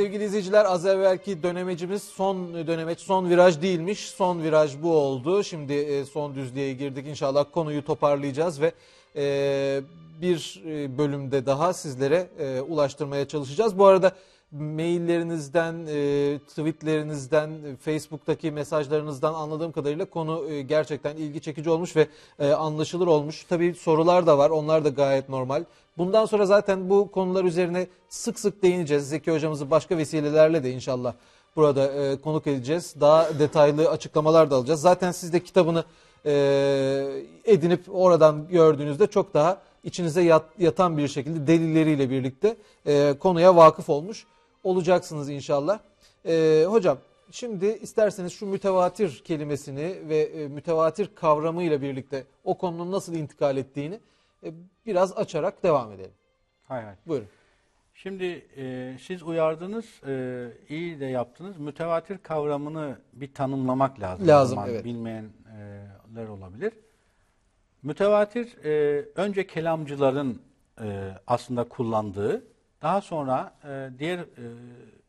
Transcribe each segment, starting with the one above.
Sevgili izleyiciler az evvelki dönemecimiz son dönemeç son viraj değilmiş. Son viraj bu oldu. Şimdi e, son düzlüğe girdik. İnşallah konuyu toparlayacağız ve e, bir e, bölümde daha sizlere ulaştırmaya çalışacağız. Bu arada maillerinizden, tweetlerinizden, Facebook'taki mesajlarınızdan anladığım kadarıyla konu gerçekten ilgi çekici olmuş ve anlaşılır olmuş. Tabii sorular da var. Onlar da gayet normal. Bundan sonra zaten bu konular üzerine sık sık değineceğiz. Zeki hocamızı başka vesilelerle de inşallah burada e, konuk edeceğiz. Daha detaylı açıklamalar da alacağız. Zaten siz de kitabını e, edinip oradan gördüğünüzde çok daha içinize yat, yatan bir şekilde delilleriyle birlikte e, konuya vakıf olmuş olacaksınız inşallah. E, hocam şimdi isterseniz şu mütevatir kelimesini ve e, mütevatir kavramıyla birlikte o konunun nasıl intikal ettiğini biraz açarak devam edelim. Hay hay. Buyurun. Şimdi e, siz uyardınız, e, iyi de yaptınız. Mütevatir kavramını bir tanımlamak lazım. Lazım, zaman evet. Bilmeyenler olabilir. Mütevatir e, önce kelamcıların e, aslında kullandığı, daha sonra e, diğer e,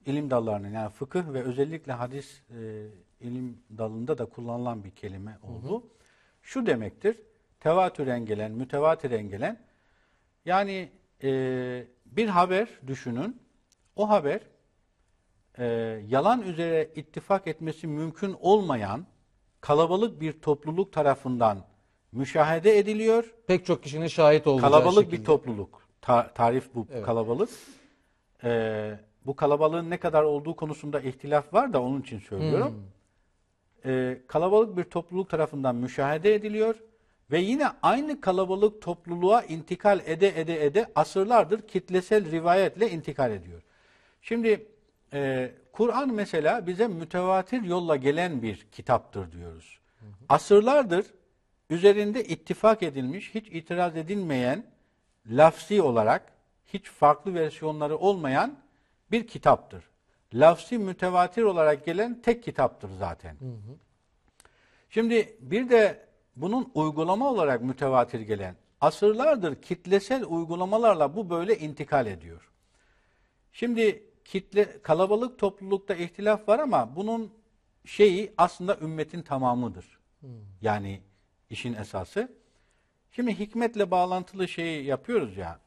ilim dallarının yani fıkıh ve özellikle hadis e, ilim dalında da kullanılan bir kelime oldu. Şu demektir, tevatüren gelen, mütevatiren gelen, yani e, bir haber düşünün, o haber e, yalan üzere ittifak etmesi mümkün olmayan kalabalık bir topluluk tarafından müşahede ediliyor. Pek çok kişinin şahit olacağı Kalabalık şekilde. bir topluluk. Ta- tarif bu Evet. kalabalık. Ee, bu kalabalığın ne kadar olduğu konusunda ihtilaf var da onun için söylüyorum. Hmm. Ee, kalabalık bir topluluk tarafından müşahede ediliyor ve yine aynı kalabalık topluluğa intikal ede ede ede asırlardır kitlesel rivayetle intikal ediyor. Şimdi e, Kur'an mesela bize mütevatir yolla gelen bir kitaptır diyoruz. Asırlardır üzerinde ittifak edilmiş, hiç itiraz edilmeyen, lafsi olarak hiç farklı versiyonları olmayan bir kitaptır. Lafsi mütevatir olarak gelen tek kitaptır zaten. Şimdi bir de bunun uygulama olarak mütevatir gelen, asırlardır kitlesel uygulamalarla bu böyle intikal ediyor. Şimdi kitle kalabalık toplulukta ihtilaf var ama bunun şeyi aslında ümmetin tamamıdır. Yani işin esası. Şimdi hikmetle bağlantılı şeyi yapıyoruz ya.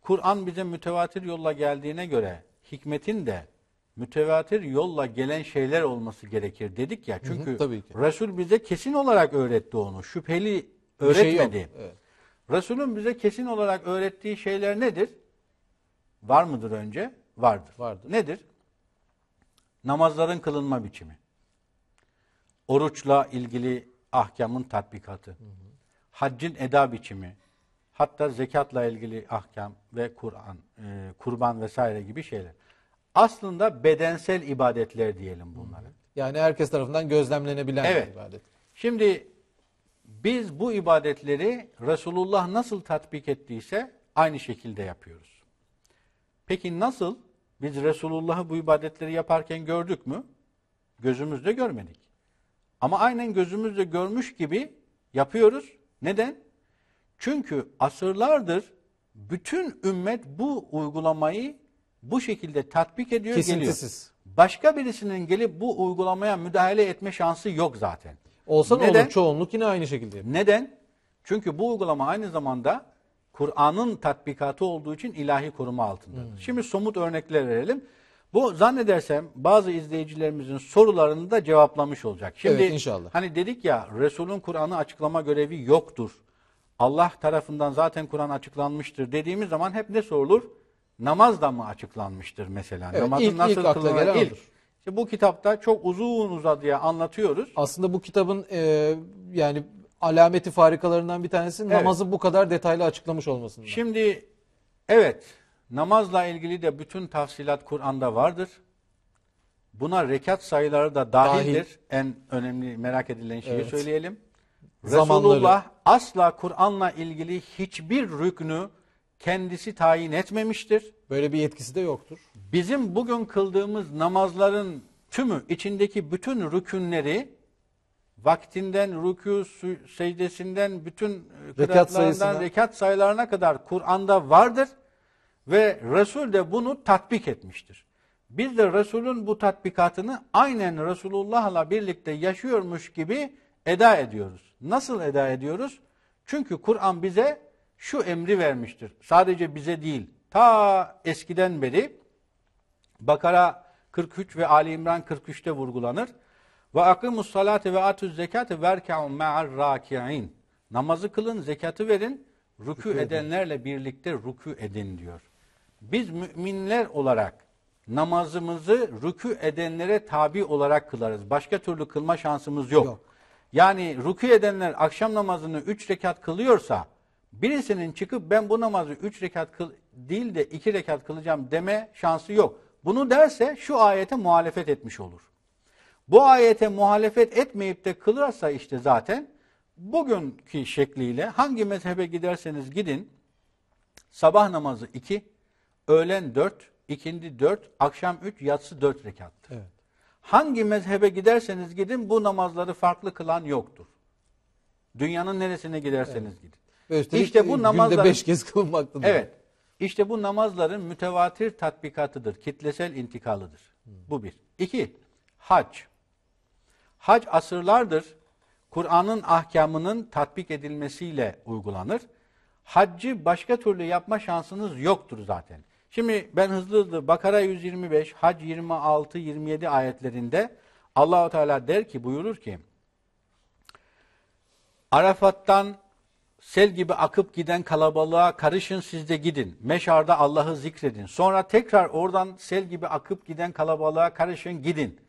Kur'an bize mütevatir yolla geldiğine göre hikmetin de mütevatir yolla gelen şeyler olması gerekir dedik ya. Çünkü tabii ki. Resul bize kesin olarak öğretti onu. Şüpheli Bir şey öğretmedi. Evet. Resulün bize kesin olarak öğrettiği şeyler nedir? Var mıdır önce? Vardır. Vardır. Nedir? Namazların kılınma biçimi. Oruçla ilgili ahkamın tatbikatı. Haccın eda biçimi. Hatta zekatla ilgili ahkam ve Kur'an, e, kurban vesaire gibi şeyler. Aslında bedensel ibadetler diyelim bunları. Yani herkes tarafından gözlemlenebilen Evet. bir ibadet. Şimdi biz bu ibadetleri Resulullah nasıl tatbik ettiyse aynı şekilde yapıyoruz. Peki nasıl? Biz Resulullah'ı bu ibadetleri yaparken gördük mü? Gözümüzle görmedik. Ama aynen gözümüzle görmüş gibi yapıyoruz. Neden? Çünkü asırlardır bütün ümmet bu uygulamayı bu şekilde tatbik ediyor, geliyor. Kesintisiz. Başka birisinin gelip bu uygulamaya müdahale etme şansı yok zaten. Olsa ne olur çoğunluk yine aynı şekilde. yapıyor. Neden? Çünkü bu uygulama aynı zamanda Kur'an'ın tatbikatı olduğu için ilahi koruma altındadır. Hmm. Şimdi somut örnekler verelim. Bu zannedersem bazı izleyicilerimizin sorularını da cevaplamış olacak. Şimdi Evet, inşallah. hani dedik ya Resul'ün Kur'an'ı açıklama görevi yoktur. Allah tarafından zaten Kur'an açıklanmıştır dediğimiz zaman hep ne sorulur? Namaz da mı açıklanmıştır mesela? Evet, Namazın ilk- ilk akla gelen İlk. odur. İşte bu kitapta çok uzun uzadıya anlatıyoruz. Aslında bu kitabın e, yani alameti farikalarından bir tanesi namazı bu kadar detaylı açıklamış olmasından. Şimdi evet namazla ilgili de bütün tafsilat Kur'an'da vardır. Buna rekat sayıları da dahildir. Dahil. En önemli merak edilen şeyi Evet. söyleyelim. Zamanları. Resulullah asla Kur'an'la ilgili hiçbir rüknü kendisi tayin etmemiştir. Böyle bir yetkisi de yoktur. Bizim bugün kıldığımız namazların tümü içindeki bütün rükünleri vaktinden, rükû, secdesinden, bütün e, Rekat sayısına. rekat sayılarına kadar Kur'an'da vardır ve Resul de bunu tatbik etmiştir. Biz de Resul'ün bu tatbikatını aynen Resulullah'la birlikte yaşıyormuş gibi eda ediyoruz. Nasıl eda ediyoruz? Çünkü Kur'an bize şu emri vermiştir. Sadece bize değil, ta eskiden beri Bakara 43 ve Ali İmran 43'te vurgulanır. Ve akimus salate ve atuz zekate verka'un ma'ar raki'in. Namazı kılın, zekatı verin, rükû edenlerle birlikte rükû edin diyor. Biz müminler olarak namazımızı rükû edenlere tabi olarak kılarız. Başka türlü kılma şansımız yok. Yok. Yani rükû edenler akşam namazını 3 rekat kılıyorsa birisinin çıkıp ben bu namazı 3 rekat kıl değil de 2 rekat kılacağım deme şansı yok. Bunu derse şu ayete muhalefet etmiş olur. Bu ayete muhalefet etmeyip de kılırsa işte zaten bugünkü şekliyle hangi mezhebe giderseniz gidin sabah namazı 2, öğlen 4, ikindi 4, akşam 3, yatsı 4 rekattır. Evet. Hangi mezhebe giderseniz gidin bu namazları farklı kılan yoktur. Dünyanın neresine giderseniz gidin. İşte bu namazların- beş kez kılınmaktadır. Evet. İşte bu namazların mütevatir tatbikatıdır. Kitlesel intikalıdır. Bu bir. İki, hac. Hac asırlardır Kur'an'ın ahkamının tatbik edilmesiyle uygulanır. Haccı başka türlü yapma şansınız yoktur zaten. Şimdi ben hızlı hızlı Bakara 125, Hac 26, 27 ayetlerinde Allahu Teala der ki buyurur ki Arafat'tan sel gibi akıp giden kalabalığa karışın siz de gidin. Meşarda Allah'ı zikredin. Sonra tekrar oradan sel gibi akıp giden kalabalığa karışın gidin.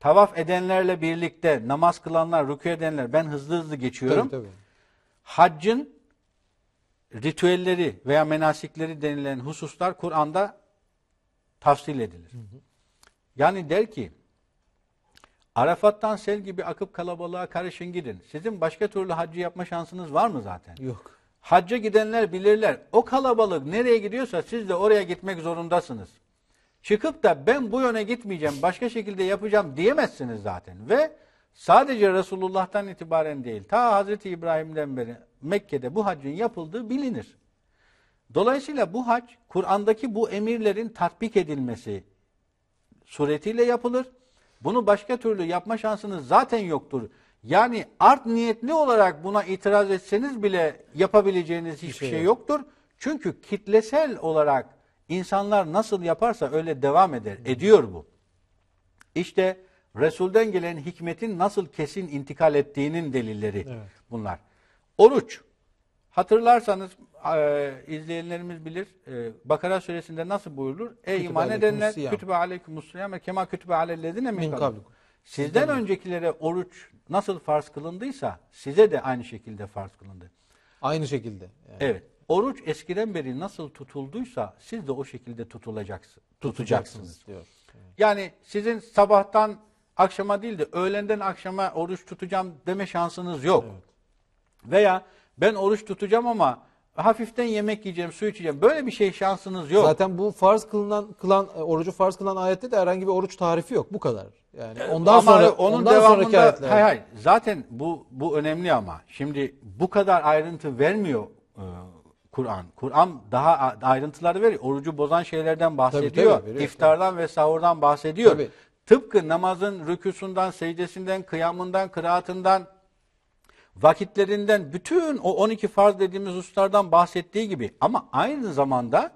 Tavaf edenlerle birlikte namaz kılanlar, rükû edenler ben hızlı hızlı geçiyorum. Tabii, tabii. Haccın ritüelleri veya menasikleri denilen hususlar Kur'an'da tafsil edilir. Yani der ki Arafat'tan sel gibi akıp kalabalığa karışın gidin. Sizin başka türlü haccı yapma şansınız var mı zaten? Yok. Hacca gidenler bilirler. O kalabalık nereye gidiyorsa siz de oraya gitmek zorundasınız. Çıkıp da ben bu yöne gitmeyeceğim, başka şekilde yapacağım diyemezsiniz zaten. Ve sadece Resulullah'tan itibaren değil, ta Hazreti İbrahim'den beri Mekke'de bu haccın yapıldığı bilinir. Dolayısıyla bu hac, Kur'an'daki bu emirlerin tatbik edilmesi suretiyle yapılır. Bunu başka türlü yapma şansınız zaten yoktur. Yani art niyetli olarak buna itiraz etseniz bile yapabileceğiniz hiçbir şey şey, yok. yoktur. Çünkü kitlesel olarak insanlar nasıl yaparsa öyle devam eder. Ediyor bu. İşte Resul'den gelen hikmetin nasıl kesin intikal ettiğinin delilleri Evet. bunlar. Oruç. Hatırlarsanız e, izleyenlerimiz bilir. E, Bakara suresinde nasıl buyurulur? Ey iman edenler kütübe aleykümüssiyam ve kema kütübe alellezine min Min kabl. kablikum. Sizden öncekilere oruç nasıl farz kılındıysa size de aynı şekilde farz kılındı. Aynı şekilde. Yani. Evet. Oruç eskiden beri nasıl tutulduysa siz de o şekilde tutulacaksınız, tutacaksınız. diyor. Yani sizin sabahtan akşama değil de öğlenden akşama oruç tutacağım deme şansınız yok. Veya ben oruç tutacağım ama hafiften yemek yiyeceğim, su içeceğim. Böyle bir şey şansınız yok. Zaten bu farz kılınan kılan e, orucu farz kılan ayette de herhangi bir oruç tarifi yok. Bu kadar. Yani ondan Ama sonra onun ondan sonraki ayetler. hay hay zaten bu bu önemli ama şimdi bu kadar ayrıntı vermiyor e, Kur'an. Kur'an daha ayrıntıları veriyor. Orucu bozan şeylerden bahsediyor. tabii, veriyor. İftardan ve sahurdan bahsediyor. Tabii. Tıpkı namazın rüküsünden, secdesinden, kıyamından, kıraatından, vakitlerinden bütün o 12 farz dediğimiz hususlardan bahsettiği gibi ama aynı zamanda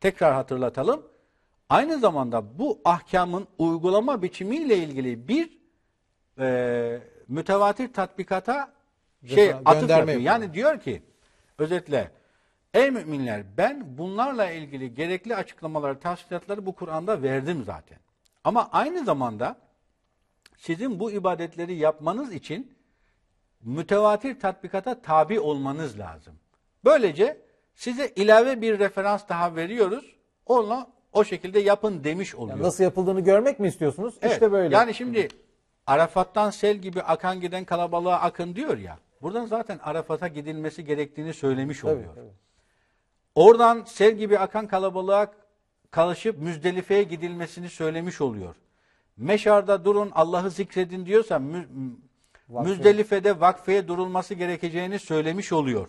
tekrar hatırlatalım. Aynı zamanda bu ahkamın uygulama biçimiyle ilgili bir e, mütevatir tatbikata şey Refer- atıf yapıyor. Yani diyor ki özetle ey müminler ben bunlarla ilgili gerekli açıklamaları, tavsiyeleri bu Kur'an'da verdim zaten. Ama aynı zamanda sizin bu ibadetleri yapmanız için mütevatir tatbikata tabi olmanız lazım. Böylece size ilave bir referans daha veriyoruz. Onunla o şekilde yapın demiş oluyor. Yani nasıl yapıldığını görmek mi istiyorsunuz? Evet. İşte böyle. Yani şimdi Arafat'tan sel gibi akan giden kalabalığa akın diyor ya. Buradan zaten Arafat'a gidilmesi gerektiğini söylemiş Tabii, oluyor. tabii. Oradan sel gibi akan kalabalığa kalışıp Müzdelife'ye gidilmesini söylemiş oluyor. Meşarda durun Allah'ı zikredin diyorsa Vakfe. Müzdelife'de vakfeye durulması gerekeceğini söylemiş oluyor.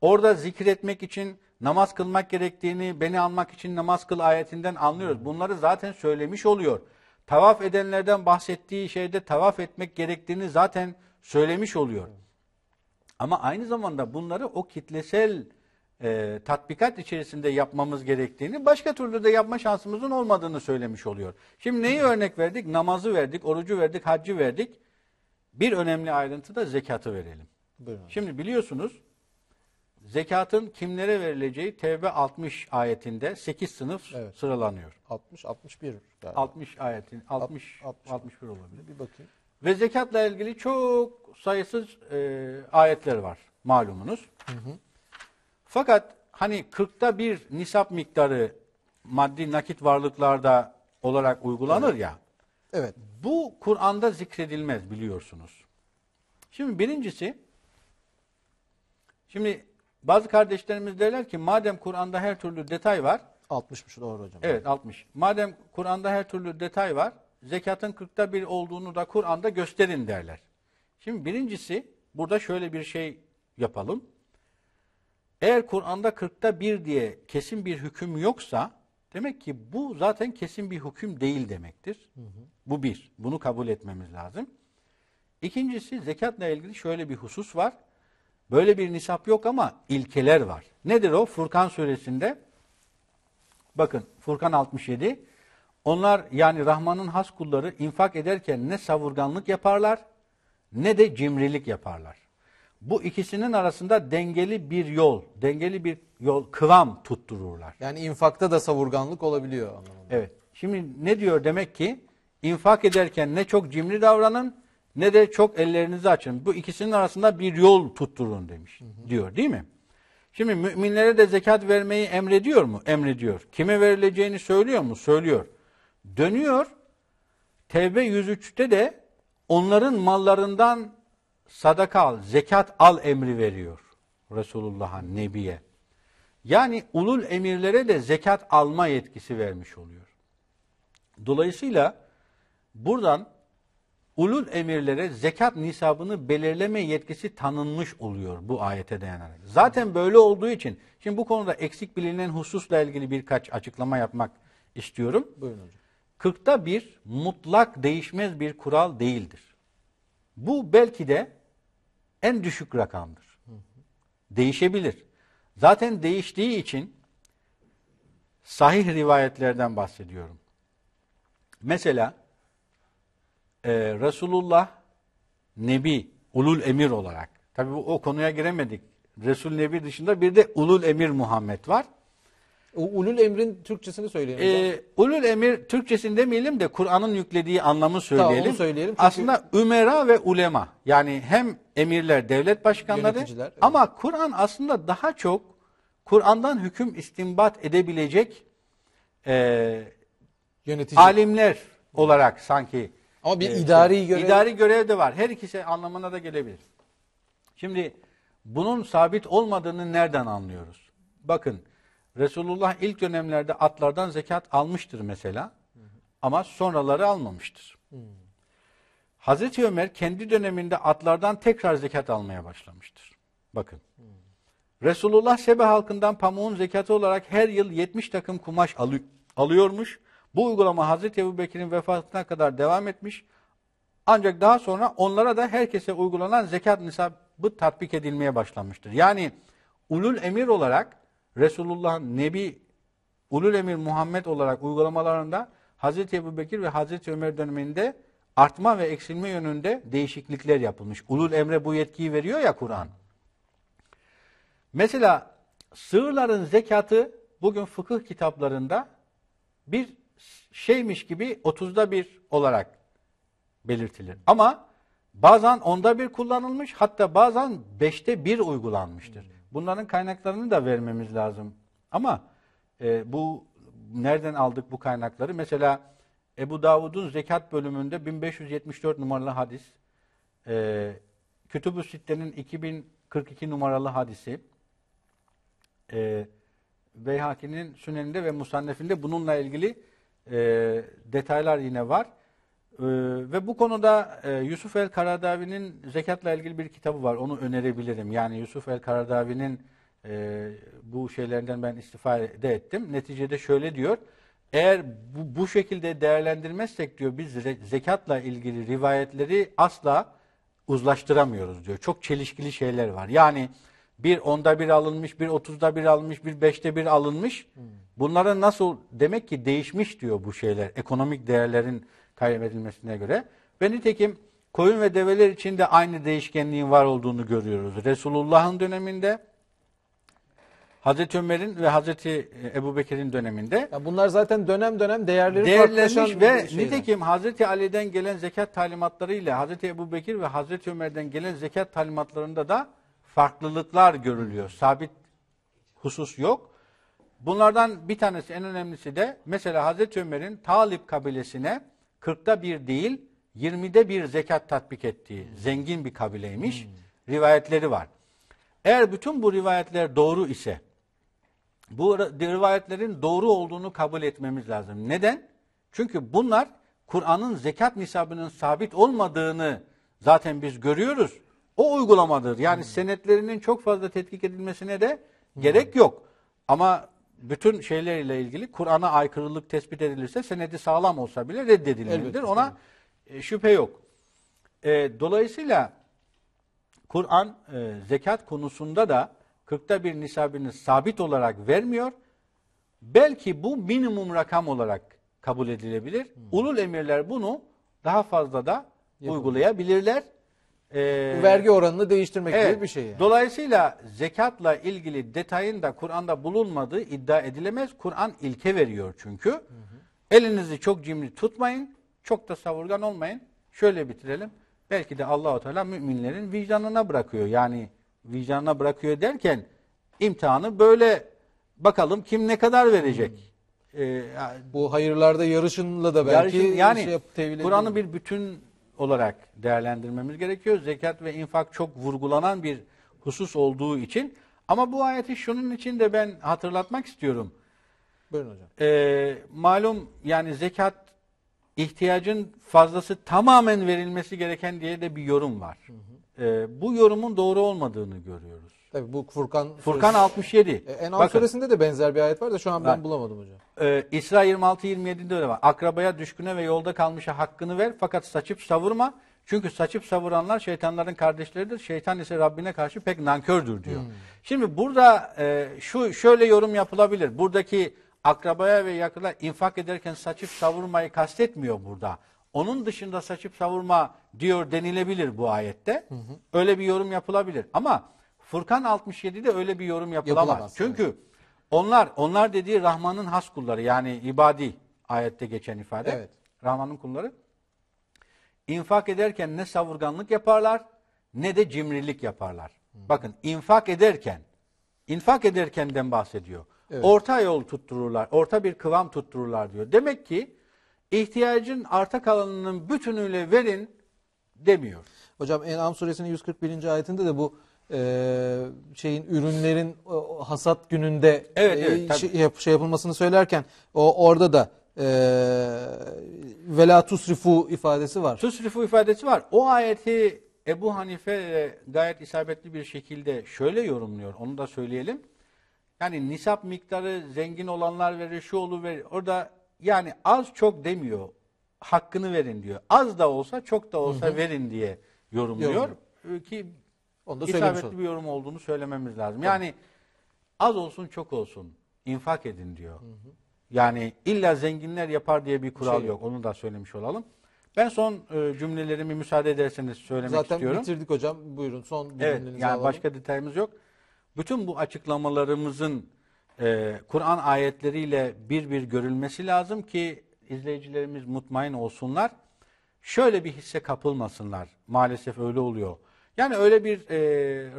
Orada zikretmek için namaz kılmak gerektiğini, beni almak için namaz kıl ayetinden anlıyoruz. Bunları zaten söylemiş oluyor. Tavaf edenlerden bahsettiği şeyde tavaf etmek gerektiğini zaten söylemiş oluyor. Ama aynı zamanda bunları o kitlesel e, tatbikat içerisinde yapmamız gerektiğini, başka türlü de yapma şansımızın olmadığını söylemiş oluyor. Şimdi neyi örnek verdik? Namazı verdik, orucu verdik, haccı verdik. Bir önemli ayrıntı da zekatı verelim. Buyurun. Şimdi biliyorsunuz zekatın kimlere verileceği Tevbe 60 ayetinde 8 sınıf Evet. sıralanıyor. 60 61 galiba. 60 ayetin 60 60. 61 olabilir. Bir bakayım. Ve zekatla ilgili çok sayısız e, ayetler var malumunuz. Fakat hani 40'ta bir nisap miktarı maddi nakit varlıklarda olarak uygulanır ya. Evet. Bu Kur'an'da zikredilmez biliyorsunuz. Şimdi birincisi, şimdi bazı kardeşlerimiz derler ki madem Kur'an'da her türlü detay var, 60'mış doğru hocam. evet 60. Madem Kur'an'da her türlü detay var, zekatın 40'ta bir olduğunu da Kur'an'da gösterin derler. Şimdi birincisi, burada şöyle bir şey yapalım. Eğer Kur'an'da 40'ta bir diye kesin bir hüküm yoksa, demek ki bu zaten kesin bir hüküm değil demektir. Bu bir. Bunu kabul etmemiz lazım. İkincisi zekatla ilgili şöyle bir husus var. Böyle bir nisap yok ama ilkeler var. Nedir o? Furkan suresinde bakın Furkan 67 onlar yani Rahman'ın has kulları infak ederken ne savurganlık yaparlar ne de cimrilik yaparlar. Bu ikisinin arasında dengeli bir yol, dengeli bir yol, kıvam tuttururlar. Yani infakta da savurganlık olabiliyor anlamında. Evet. Şimdi ne diyor demek ki? infak ederken ne çok cimri davranın ne de çok ellerinizi açın. Bu ikisinin arasında bir yol tutturun demiş. Diyor değil mi? Şimdi müminlere de zekat vermeyi emrediyor mu? Emrediyor. Kime verileceğini söylüyor mu? Söylüyor. Dönüyor. Tevbe 103'te de onların mallarından sadaka al, zekat al emri veriyor. Resulullah'a, Nebi'ye. Yani ulul emirlere de zekat alma yetkisi vermiş oluyor. Dolayısıyla buradan ulul emirlere zekat nisabını belirleme yetkisi tanınmış oluyor bu ayete dayanarak. Zaten böyle olduğu için, şimdi bu konuda eksik bilinen hususla ilgili birkaç açıklama yapmak istiyorum. Buyurun hocam. Kırkta bir mutlak değişmez bir kural değildir. Bu belki de en düşük rakamdır. Değişebilir. Zaten değiştiği için sahih rivayetlerden bahsediyorum. Mesela e, Resulullah Nebi, ulul emir olarak. Tabi o konuya giremedik. Resul Nebi dışında bir de ulul emir Muhammed var. Ulul emrin Türkçesini söyleyin hocam. Ee, ulul emir Türkçesini demeyelim de Kur'an'ın yüklediği anlamı söyleyelim. onu söyleyelim çünkü- Aslında ümera ve ulema yani hem emirler, devlet başkanları Yöneticiler, evet. ama Kur'an aslında daha çok Kur'an'dan hüküm istinbat edebilecek e, Yönetici. alimler olarak sanki Ama bir e, idari şey, görev. idari görev de var. Her ikisi anlamına da gelebilir. Şimdi bunun sabit olmadığını nereden anlıyoruz? Bakın Resulullah ilk dönemlerde atlardan zekat almıştır mesela ama sonraları almamıştır. Hazreti Ömer kendi döneminde atlardan tekrar zekat almaya başlamıştır. Bakın. Resulullah Sebe halkından pamuğun zekatı olarak her yıl 70 takım kumaş alı- alıyormuş. Bu uygulama Hazreti Ebubekir'in vefatına kadar devam etmiş. Ancak daha sonra onlara da herkese uygulanan zekat nisabı tatbik edilmeye başlanmıştır. Yani ulul emir olarak Resulullah'ın Nebi ulul emir Muhammed olarak uygulamalarında Hazreti Ebubekir ve Hazreti Ömer döneminde artma ve eksilme yönünde değişiklikler yapılmış. Ulul emre bu yetkiyi veriyor ya Kur'an. Mesela sığırların zekatı bugün fıkıh kitaplarında bir şeymiş gibi 30'da bir olarak belirtilir. Ama bazen onda bir kullanılmış hatta bazen beşte bir uygulanmıştır. Bunların kaynaklarını da vermemiz lazım. Ama e, bu nereden aldık bu kaynakları? Mesela Ebu Davud'un zekat bölümünde 1574 numaralı hadis, e, Kütüb-ü Sitte'nin 2042 numaralı hadisi, e, Beyhaki'nin Süneninde ve Musannef'inde bununla ilgili e, detaylar yine var. E, ve bu konuda e, Yusuf el-Karadavi'nin zekatla ilgili bir kitabı var. Onu önerebilirim. Yani Yusuf el-Karadavi'nin e, bu şeylerden ben istifade ettim. Neticede şöyle diyor. Eğer bu, bu şekilde değerlendirmezsek diyor biz zekatla ilgili rivayetleri asla uzlaştıramıyoruz diyor. Çok çelişkili şeyler var. Yani bir onda bir alınmış, bir otuzda bir alınmış, bir beşte bir alınmış. Bunların nasıl demek ki değişmiş diyor bu şeyler. Ekonomik değerlerin kaybedilmesine göre. Ve nitekim koyun ve develer için de aynı değişkenliğin var olduğunu görüyoruz. Resulullah'ın döneminde, Hazreti Ömer'in ve Hazreti Ebu Bekir'in döneminde Ya bunlar zaten dönem dönem değerleri değerlenmiş ve şeyler. nitekim Hazreti Ali'den gelen zekat talimatlarıyla Hazreti Ebu Bekir ve Hazreti Ömer'den gelen zekat talimatlarında da farklılıklar görülüyor. Sabit husus yok. Bunlardan bir tanesi en önemlisi de mesela Hazreti Ömer'in Talip kabilesine 40'ta bir değil 20'de bir zekat tatbik ettiği zengin bir kabileymiş. Rivayetleri var. Eğer bütün bu rivayetler doğru ise bu rivayetlerin doğru olduğunu kabul etmemiz lazım. Neden? Çünkü bunlar Kur'an'ın zekat nisabının sabit olmadığını zaten biz görüyoruz. O uygulamadır. Yani senetlerinin çok fazla tetkik edilmesine de gerek yok. Ama bütün şeylerle ilgili Kur'an'a aykırılık tespit edilirse senedi sağlam olsa bile reddedilmelidir. Elbette. Ona e, şüphe yok. E, dolayısıyla Kur'an e, zekat konusunda da 40'ta bir nisabını sabit olarak vermiyor. Belki bu minimum rakam olarak kabul edilebilir. Ulul emirler bunu daha fazla da uygulayabilirler. Bu vergi oranını değiştirmek evet. gibi bir şey. yani. Dolayısıyla zekatla ilgili detayın da Kur'an'da bulunmadığı iddia edilemez. Kur'an ilke veriyor çünkü. Elinizi çok cimri tutmayın. Çok da savurgan olmayın. Şöyle bitirelim. Belki de Allahu Teala müminlerin vicdanına bırakıyor. Yani vicdanına bırakıyor derken imtihanı böyle bakalım kim ne kadar verecek. Ee, Bu hayırlarda yarışınla da belki Yarışın- yani şey yap- tevil Kur'an'ı edilir. bir bütün olarak değerlendirmemiz gerekiyor. Zekat ve infak çok vurgulanan bir husus olduğu için. Ama bu ayeti şunun için de ben hatırlatmak istiyorum. Buyurun hocam. Ee, malum yani zekat ihtiyacın fazlası tamamen verilmesi gereken diye de bir yorum var. Ee, bu yorumun doğru olmadığını görüyoruz. Tabii bu Furkan Furkan suresi- 67. E, En'am Bakın, suresinde de benzer bir ayet var da şu an ben Var. bulamadım hocam. Ee, İsra 26-27'de öyle var. Akrabaya, düşküne ve yolda kalmışa hakkını ver fakat saçıp savurma. Çünkü saçıp savuranlar şeytanların kardeşleridir. Şeytan ise Rabbine karşı pek nankördür diyor. Şimdi burada e, şu şöyle yorum yapılabilir. Buradaki akrabaya ve yakına infak ederken saçıp savurmayı kastetmiyor burada. Onun dışında saçıp savurma diyor denilebilir bu ayette. Öyle bir yorum yapılabilir. Ama Furkan 67'de öyle bir yorum yapılamaz. Yapılamaz, Çünkü onlar onlar dediği Rahman'ın has kulları yani ibadi ayette geçen ifade. Evet. Rahman'ın kulları. İnfak ederken ne savurganlık yaparlar ne de cimrilik yaparlar. Bakın infak ederken infak ederkenden bahsediyor. Evet. Orta yol tuttururlar. Orta bir kıvam tuttururlar diyor. Demek ki ihtiyacın arta kalanının bütünüyle verin demiyor. Hocam En'am suresinin 141. ayetinde de bu e, şeyin ürünlerin o, hasat gününde Evet, e, evet, şey, yap- şey yapılmasını söylerken o orada da e, vela tusrifu ifadesi var. Tusrifu ifadesi var. O ayeti Ebu Hanife e, gayet isabetli bir şekilde şöyle yorumluyor. Onu da söyleyelim. Yani nisap miktarı zengin olanlar verir, şu olur verir. Orada yani az çok demiyor. Hakkını verin diyor. Az da olsa çok da olsa verin diye yorumluyor. Ee, Ki Onu da söylemiş olduk. bir yorum olduğunu söylememiz lazım. Yani az olsun çok olsun infak edin diyor. Yani illa zenginler yapar diye bir kural Şey yok. Onu da söylemiş olalım. Ben son e, cümlelerimi müsaade ederseniz söylemek Zaten istiyorum. bitirdik hocam. Buyurun son Evet, yani alalım. başka detayımız yok. Bütün bu açıklamalarımızın e, Kur'an ayetleriyle bir bir görülmesi lazım ki izleyicilerimiz mutmain olsunlar. Şöyle bir hisse kapılmasınlar. Maalesef öyle oluyor. Yani öyle bir e,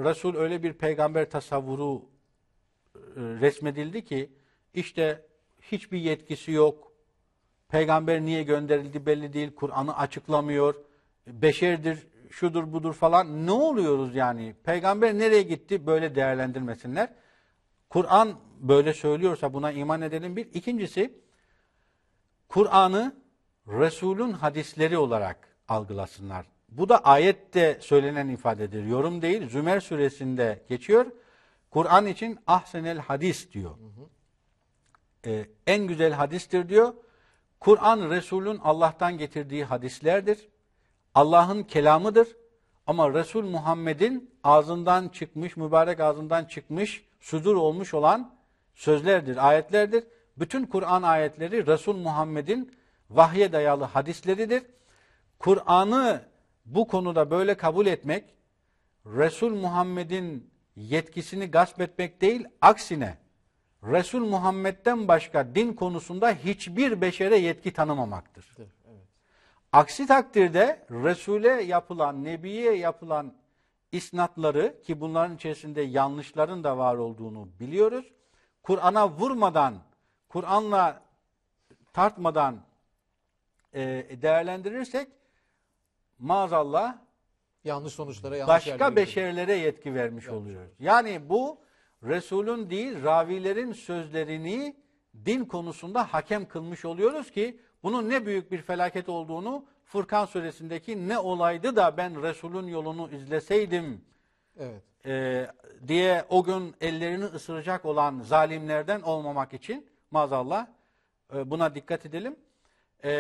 Resul, öyle bir peygamber tasavvuru e, resmedildi ki işte hiçbir yetkisi yok. Peygamber niye gönderildi belli değil. Kur'an'ı açıklamıyor. Beşerdir, şudur budur falan. Ne oluyoruz yani? Peygamber nereye gitti? Böyle değerlendirmesinler. Kur'an böyle söylüyorsa buna iman edelim bir. İkincisi Kur'an'ı Resul'ün hadisleri olarak algılasınlar. Bu da ayette söylenen ifadedir. Yorum değil. Zümer suresinde geçiyor. Kur'an için ahsenel hadis diyor. Ee, en güzel hadistir diyor. Kur'an Resul'ün Allah'tan getirdiği hadislerdir. Allah'ın kelamıdır. Ama Resul Muhammed'in ağzından çıkmış, mübarek ağzından çıkmış, sudur olmuş olan sözlerdir, ayetlerdir. Bütün Kur'an ayetleri Resul Muhammed'in vahye dayalı hadisleridir. Kur'an'ı bu konuda böyle kabul etmek, Resul Muhammed'in yetkisini gasp etmek değil, aksine Resul Muhammed'den başka din konusunda hiçbir beşere yetki tanımamaktır. Aksi takdirde Resul'e yapılan, Nebi'ye yapılan isnatları ki bunların içerisinde yanlışların da var olduğunu biliyoruz. Kur'an'a vurmadan, Kur'an'la tartmadan e, değerlendirirsek maazallah Yanlış sonuçlara yanlış başka yerlere beşerlere yetki vermiş oluyoruz. Yani bu Resul'ün değil ravilerin sözlerini din konusunda hakem kılmış oluyoruz ki bunun ne büyük bir felaket olduğunu Furkan suresindeki ne olaydı da ben Resul'ün yolunu izleseydim Evet. e, diye o gün ellerini ısıracak olan zalimlerden olmamak için maazallah e, buna dikkat edelim. E,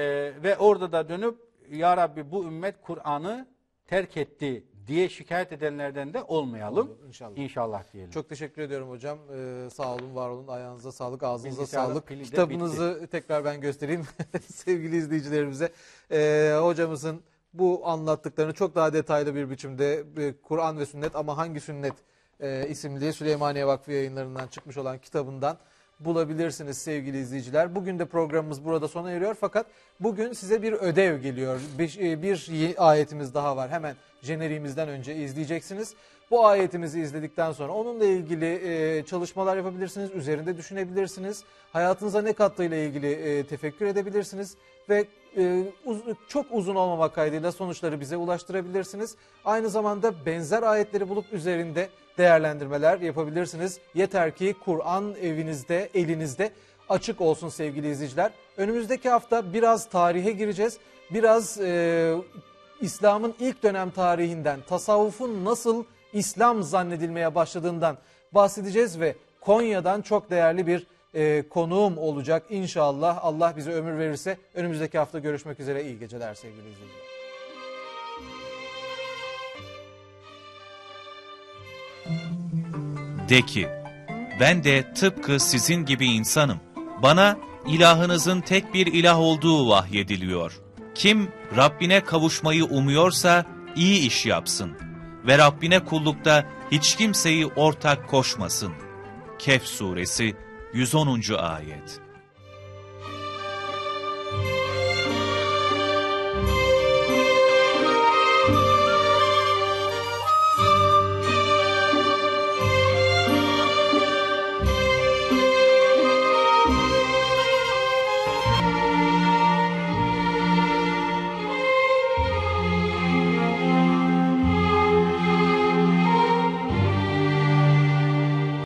ve orada da dönüp Ya Rabbi bu ümmet Kur'an'ı terk etti diye şikayet edenlerden de olmayalım. Olur, inşallah. İnşallah diyelim. Çok teşekkür ediyorum hocam. Ee, sağ olun, var olun. Ayağınıza sağlık, ağzınıza sağlık. Kitabınızı tekrar ben göstereyim sevgili izleyicilerimize. Ee, hocamızın bu anlattıklarını çok daha detaylı bir biçimde e, Kur'an ve Sünnet ama hangi sünnet e, isimli Süleymaniye Vakfı yayınlarından çıkmış olan kitabından bulabilirsiniz sevgili izleyiciler. Bugün de programımız burada sona eriyor fakat bugün size bir ödev geliyor. Bir, e, bir ye- ayetimiz daha var. Hemen jeneriğimizden önce izleyeceksiniz. Bu ayetimizi izledikten sonra onunla ilgili e, çalışmalar yapabilirsiniz, üzerinde düşünebilirsiniz. Hayatınıza ne kattığıyla ilgili e, tefekkür edebilirsiniz ve e, çok uzun olmamak kaydıyla sonuçları bize ulaştırabilirsiniz. Aynı zamanda benzer ayetleri bulup üzerinde değerlendirmeler yapabilirsiniz. Yeter ki Kur'an evinizde, elinizde açık olsun sevgili izleyiciler. Önümüzdeki hafta biraz tarihe gireceğiz. Biraz e, İslam'ın ilk dönem tarihinden, tasavvufun nasıl İslam zannedilmeye başladığından bahsedeceğiz ve Konya'dan çok değerli bir e, konuğum olacak inşallah. Allah bize ömür verirse önümüzdeki hafta görüşmek üzere. İyi geceler sevgili izleyiciler. De ki, ben de tıpkı sizin gibi insanım. Bana ilahınızın tek bir ilah olduğu vahyediliyor. Kim Rabbine kavuşmayı umuyorsa iyi iş yapsın ve Rabbine kullukta hiç kimseyi ortak koşmasın. Kehf suresi 110. ayet